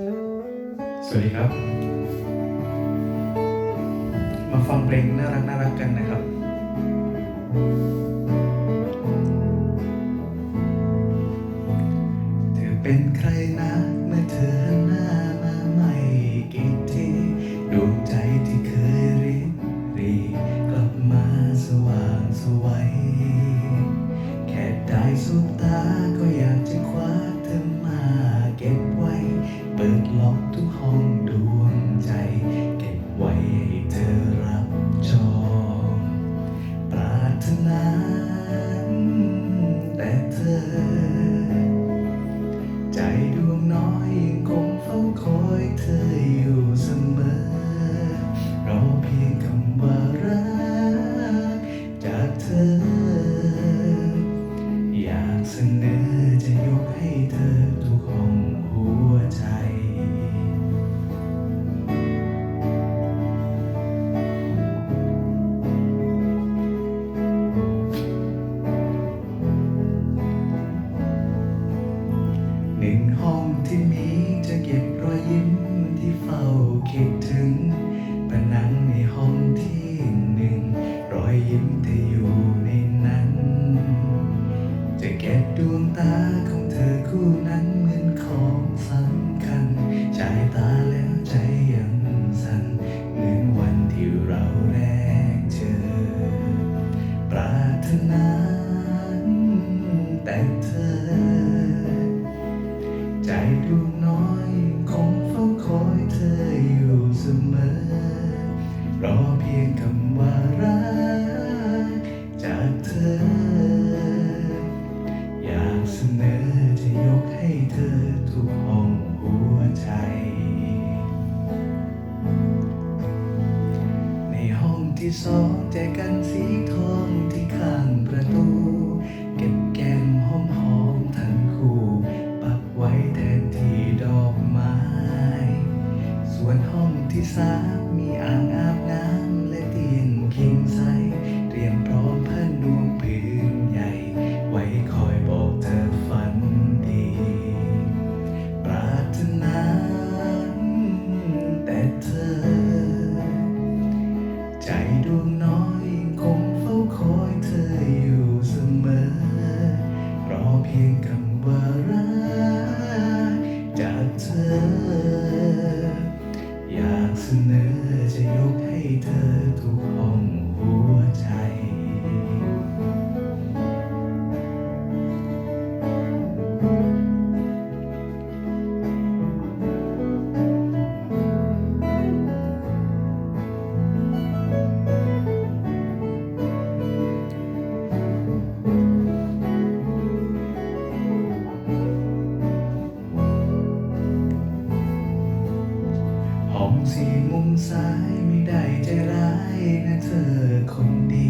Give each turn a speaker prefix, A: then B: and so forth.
A: สวัสดีครับ มาฟังเพลงน่ารักน่ารักกันนะครับเธอเป็นใครนะเมื่อเธอหน้ามาไม่กี่ทีดวงใจที่เคยริบรีกลับมาสว่างสวัยแค่ได้สบตา ปิดล็อกทุกห้องดวงใจ เก็บไว้ให้เธอรับจองปรารถนาแต่เธอ ใจดวงน้อยยังคงเฝ้าคอยเธออยู่เสมอ เรอเพียงคำว่ารักจากเธอ อยากเสนอ คิดถึงผนังในห้องที่หนึ่ง รอยยิ้มเธออยู่ในนั้น จะเก็บดวงตาของเธอคู่นั้นเหมือนของสำคัญชายตาแล้วใจยังสั่นเหมือนวันที่เราแรกเจอ ปรารถนา ที่สองแจกันสีทองที่ข้างประตู เก็บแก้มหอมหอมทั้งคู่ ปักไว้แทนที่ดอกไม้ ส่วนห้องที่สาม ใจ สี่มุมซ้ายไม่ได้ใจร้ายนะเธอคนดี